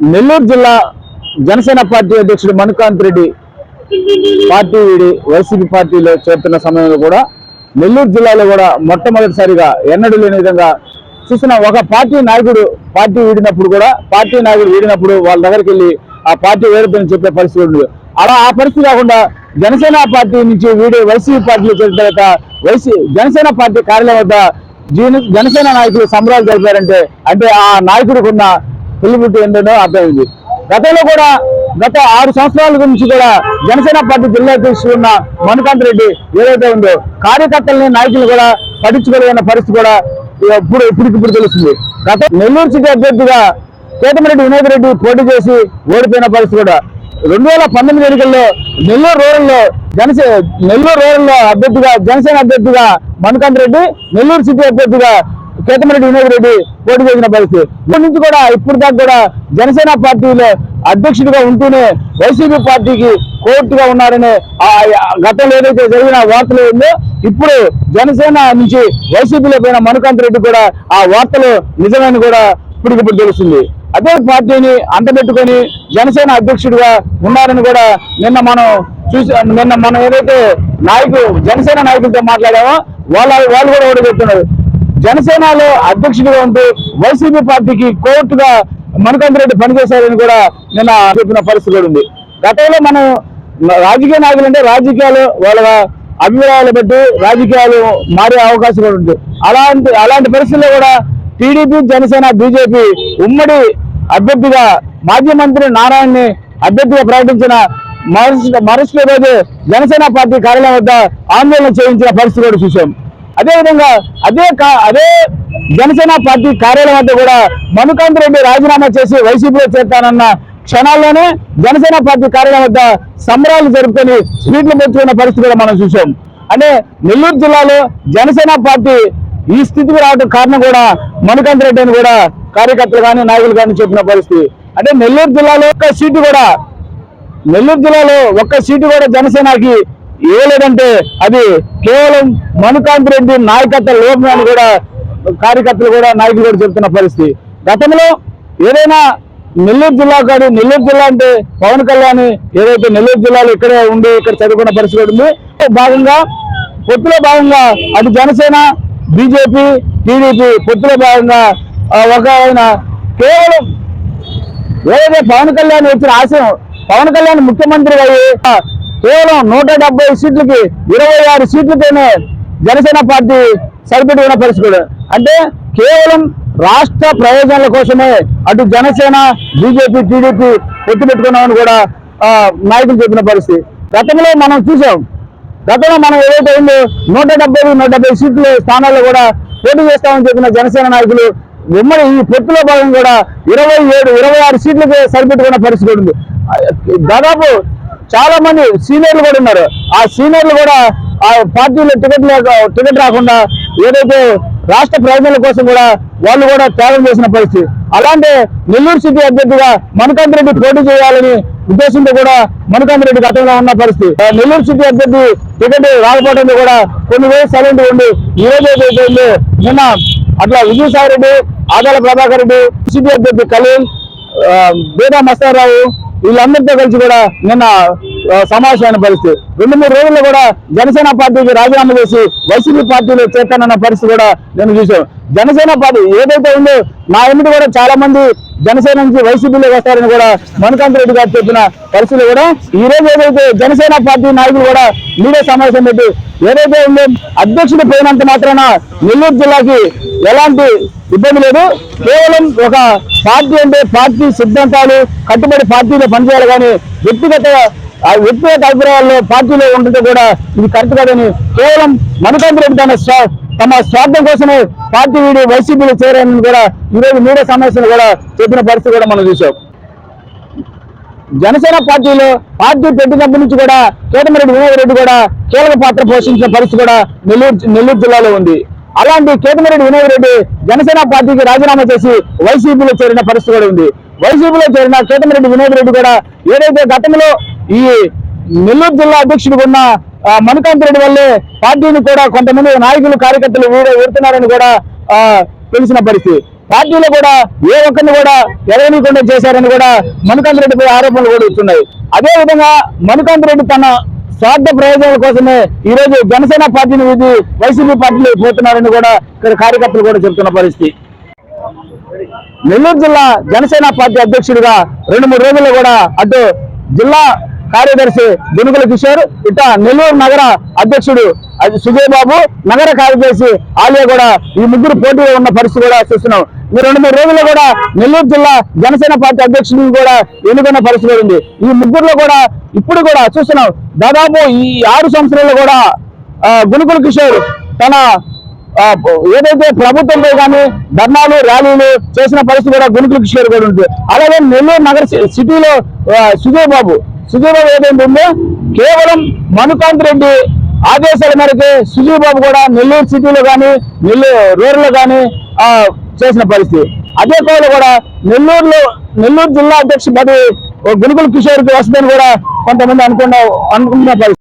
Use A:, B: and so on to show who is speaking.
A: నెల్లూరు జిల్లా జనసేన పార్టీ అధ్యక్షుడు మణికాంత్ రెడ్డి పార్టీ వీడి వైసీపీ పార్టీలో చేరుతున్న సమయంలో కూడా నెల్లూరు జిల్లాలో కూడా మొట్టమొదటిసారిగా ఎన్నడూ లేని విధంగా చూసిన ఒక పార్టీ నాయకుడు పార్టీ వీడినప్పుడు కూడా పార్టీ నాయకుడు వీడినప్పుడు వాళ్ళ దగ్గరికి వెళ్ళి ఆ పార్టీ వేరుద్దని చెప్పే పరిస్థితి ఉండదు. అలా ఆ పరిస్థితి కాకుండా జనసేన పార్టీ నుంచి వీడి వైసీపీ పార్టీలో చేరిన తర్వాత వైసీ జనసేన పార్టీ కార్యాలయం వద్ద జీన- జనసేన నాయకులు సంబరాలు జరిపారంటే అంటే ఆ నాయకుడికి ఉన్న పిలుపుటి ఏంటో అర్థమైంది గతంలో కూడా గత ఆరు సంవత్సరాల గురించి కూడా జనసేన పార్టీ జిల్లా అధ్యక్షుడు ఉన్న మణికాంత్ రెడ్డి ఏదైతే ఉందో కార్యకర్తలని నాయకులు కూడా పట్టించుకోలేని పరిస్థితి కూడా ఇప్పుడు ఇప్పటికిప్పుడు తెలుస్తుంది. గత నెల్లూరు సిటీ అభ్యర్థిగా కేతమరెడ్డి వినోద్ రెడ్డి పోటీ చేసి ఓడిపోయిన పరిస్థితి కూడా. రెండు వేల పంతొమ్మిది ఎన్నికల్లో నెల్లూరు రూరల్లో జనసే నెల్లూరు రూరల్లో అభ్యర్థిగా జనసేన అభ్యర్థిగా మణికాంత్ రెడ్డి నెల్లూరు సిటీ అభ్యర్థిగా కేతమరెడ్డి వినోద్ రెడ్డి పోటీ చేసిన పరిస్థితి. ఇప్పటి నుంచి కూడా ఇప్పుడు దాకా కూడా జనసేన పార్టీలో అధ్యక్షుడిగా ఉంటూనే వైసీపీ పార్టీకి కోర్టుగా ఉన్నారని ఆ గతంలో ఏదైతే జరిగిన వార్తలు ఉందో ఇప్పుడు జనసేన నుంచి వైసీపీలో పోయిన మణికాంత్ రెడ్డి కూడా ఆ వార్తలు నిజమని కూడా ఇప్పటికిప్పుడు తెలుస్తుంది. అదే పార్టీని అంటబెట్టుకొని జనసేన అధ్యక్షుడిగా ఉన్నారని కూడా నిన్న మనం చూసి నిన్న మనం ఏదైతే నాయకులు జనసేన నాయకులతో మాట్లాడామో వాళ్ళ వాళ్ళు కూడా ఒకటి చెప్తున్నారు జనసేనలో అధ్యక్షుడిగా ఉంటూ వైసీపీ పార్టీకి కోర్టుగా మణికాంత్ పనిచేశారని కూడా నిన్న చెప్పిన పరిస్థితి కూడా ఉంది. గతంలో మనం రాజకీయ నాయకులు అంటే రాజకీయాలు వాళ్ళ అభిప్రాయాలు బట్టి రాజకీయాలు మారే అవకాశం కూడా ఉంది. అలాంటి అలాంటి పరిస్థితుల్లో కూడా టీడీపీ జనసేన బీజేపీ ఉమ్మడి అభ్యర్థిగా మాజీ మంత్రి నారాయణని అభ్యర్థిగా ప్రకటించిన మరుసటి మరుసటి రోజు జనసేన పార్టీ కార్యాలయం వద్ద ఆందోళన చేయించిన పరిస్థితి కూడా చూసాం అదేవిధంగా అదే కా- అదే జనసేన పార్టీ కార్యాలయం వద్ద కూడా మనుకాంత్ రెడ్డి రాజీనామా చేసి వైసీపీలో చేరతానన్న క్షణాల్లోనే జనసేన పార్టీ కార్యాలయం వద్ద సంబరాలు జరుపుకొని స్వీట్లు పెంచుకున్న పరిస్థితి కూడా మనం చూసాం అంటే నెల్లూరు జిల్లాలో జనసేన పార్టీ ఈ స్థితికి రావడం కారణం కూడా మనుకాంత్ రెడ్డి అని కూడా కార్యకర్తలు కానీ నాయకులు కానీ చెప్పిన పరిస్థితి. అంటే నెల్లూరు జిల్లాలో ఒక్క సీటు కూడా నెల్లూరు జిల్లాలో ఒక్క సీటు కూడా జనసేనకి ఇవ్వలేదంటే అది కేవలం మణికాంత్ రెడ్డి నాయకత్వ లోపం కూడా కార్యకర్తలు కూడా నాయకులు కూడా చెప్తున్న పరిస్థితి. గతంలో ఏదైనా నెల్లూరు జిల్లా కాదు నెల్లూరు జిల్లా అంటే పవన్ కళ్యాణ్ ఏదైతే నెల్లూరు జిల్లాలో ఇక్కడే ఉండి ఇక్కడ చదువుకున్న పరిస్థితి కూడా ఉంది. భాగంగా పొత్తులో భాగంగా అటు జనసేన బీజేపీ టీడీపీ పొత్తులో భాగంగా ఒక ఆయన కేవలం ఏదైతే పవన్ కళ్యాణ్ వచ్చిన ఆశయం పవన్ కళ్యాణ్ ముఖ్యమంత్రి అయ్యి కేవలం నూట డెబ్బై సీట్లకి ఇరవై ఆరు సీట్లతోనే జనసేన పార్టీ సరిపెట్టుకున్న పరిస్థితి కూడా. అంటే కేవలం రాష్ట్ర ప్రయోజనాల కోసమే అటు జనసేన బీజేపీ టీడీపీ పొత్తు పెట్టుకున్నామని కూడా నాయకులు చెప్పిన పరిస్థితి. గతంలో మనం చూసాం. గతంలో మనం ఏదైతే ఉందో నూట డెబ్బై నూట డెబ్బై సీట్లు స్థానాల్లో కూడా పోటీ చేస్తామని చెప్పిన జనసేన నాయకులు ఉమ్మడి ఈ పొత్తులో భాగం కూడా ఇరవై ఏడు ఇరవై ఆరు సీట్లకే సరిపెట్టుకున్న పరిస్థితి ఉంది. దాదాపు చాలా మంది సీనియర్లు కూడా ఉన్నారు. ఆ సీనియర్లు కూడా ఆ పార్టీలో టికెట్ లేక టికెట్ రాకుండా ఏదైతే రాష్ట్ర ప్రయోజనాల కోసం కూడా వాళ్ళు కూడా త్యాగం చేసిన పరిస్థితి. అలాంటి నెల్లూరు సిటీ అభ్యర్థిగా మణికాంత్ రెడ్డి పోటీ చేయాలని ఉద్దేశంతో కూడా మణికాంత్ రెడ్డి గతంలో ఉన్న పరిస్థితి. ఆ నెల్లూరు సిటీ అభ్యర్థి టికెట్ రాకపోవడంతో కూడా కొన్ని వేలు సైలెంట్ ఉండి ఈ రోజు ఏదైతే నిన్న అట్లా విజయసాయి రెడ్డి ఆదాల ప్రభాకర్ రెడ్డి సిటీ అభ్యర్థి కలీం బీదా బేదా మస్తారావు వీళ్ళందరితో కలిసి కూడా నిన్న సమావేశమైన పరిస్థితి. రెండు మూడు రోజుల్లో కూడా జనసేన పార్టీకి రాజీనామా చేసి వైసీపీ పార్టీలో చేస్తానన్న పరిస్థితి కూడా నేను చూసాం జనసేన పార్టీ ఏదైతే ఉందో నా ఎన్నిక కూడా చాలా మంది జనసేన నుంచి వైసీపీలో వస్తారని కూడా మణికాంత్ రెడ్డి గారు చెప్పిన పరిస్థితులు కూడా ఈ రోజు ఏదైతే జనసేన పార్టీ నాయకులు కూడా మీడియా సమావేశం పెట్టి ఏదైతే ఉందో అధ్యక్షుడు పోయినంత మాత్రాన నెల్లూరు జిల్లాకి ఎలాంటి ఇబ్బంది లేదు. కేవలం ఒక పార్టీ అంటే పార్టీ సిద్ధాంతాలు కట్టుబడి పార్టీలో పనిచేయాలి కానీ వ్యక్తిగత వ్యక్తిగత అభిప్రాయాల్లో పార్టీలో ఉంటుంటే కూడా ఇది కరెక్ట్ కాదని కేవలం మణికాంత్ తన తమ స్వార్థం కోసమే పార్టీ వీడి వైసీపీలో చేరారని కూడా ఈరోజు మీడియా సమావేశంలో కూడా చెప్పిన పరిస్థితి కూడా మనం చూసాం జనసేన పార్టీలో పార్టీ పెట్టినప్పటి నుంచి కూడా కేతమరెడ్డి వినోద్ రెడ్డి కూడా కీలక పాత్ర పోషించిన పరిస్థితి కూడా నెల్లూరు నెల్లూరు జిల్లాలో ఉంది. అలాంటి కేతమరెడ్డి వినోద్ రెడ్డి జనసేన పార్టీకి రాజీనామా చేసి వైసీపీలో చేరిన పరిస్థితి కూడా ఉంది. వైసీపీలో చేరిన కేతమరెడ్డి వినోద్ రెడ్డి కూడా ఏదైతే గతంలో ఈ నెల్లూరు జిల్లా అధ్యక్షుడిగా ఉన్న ఆ, మణికాంత్ రెడ్డి వల్లే పార్టీని కూడా కొంతమంది నాయకులు కార్యకర్తలు వీడ కూడా ఆ, తెలిసిన పరిస్థితి. పార్టీలో కూడా ఏ ఒక్కరిని కూడా ఎరగనీయకుండా చేశారని కూడా మణికాంత్ రెడ్డిపై ఆరోపణలు కూడా వస్తున్నాయి. అదే విధంగా మణికాంత్ రెడ్డి తన స్వార్థ ప్రయోజనాల కోసమే ఈ రోజు జనసేన పార్టీని విధి వైసీపీ పార్టీలో పోతున్నారని కూడా ఇక్కడ కార్యకర్తలు కూడా చెప్తున్న పరిస్థితి. నెల్లూరు జిల్లా జనసేన పార్టీ అధ్యక్షుడిగా రెండు మూడు రోజుల్లో కూడా అటు జిల్లా కార్యదర్శి గునుగుల కిషోర్ ఇట నెల్లూరు నగర అధ్యక్షుడు అది సుజయ్ బాబు నగర కార్యదర్శి ఆలియా కూడా ఈ ముగ్గురు పోటీలో ఉన్న పరిస్థితి కూడా చూస్తున్నాం. ఈ రెండు మూడు రోజుల్లో కూడా నెల్లూరు జిల్లా జనసేన పార్టీ అధ్యక్షుడిని కూడా ఎన్నుకున్న పరిస్థితి ఉంది. ఈ ముగ్గురులో కూడా ఇప్పుడు కూడా చూస్తున్నాం. దాదాపు ఈ ఆరు సంవత్సరాల్లో కూడా గునుకుల కిషోర్ తన ఆ, ఏదైతే ప్రభుత్వంలో కానీ ధర్నాలు ర్యాలీలు చేసిన పరిస్థితి కూడా గుణుకుల కిషోర్ కూడా ఉంది. అలాగే నెల్లూరు నగర సి- సిటీలో ఆ, సుజయ్ బాబు సుజయ్ బాబు ఏదైతే ఉందో కేవలం మనుకాంత్ రెడ్డి ఆదేశాల మేరకు సుజీవ్ బాబు కూడా నెల్లూరు సిటీలో కానీ నెల్లూరు రూరల్లో కానీ ఆ, చేసిన పరిస్థితి. అదే కోవలో కూడా నెల్లూరులో నెల్లూరు జిల్లా అధ్యక్ష పది గుణుకుల కిషోర్కి వస్తుందని కూడా కొంతమంది అనుకున్న అనుకుంటున్న పరిస్థితి.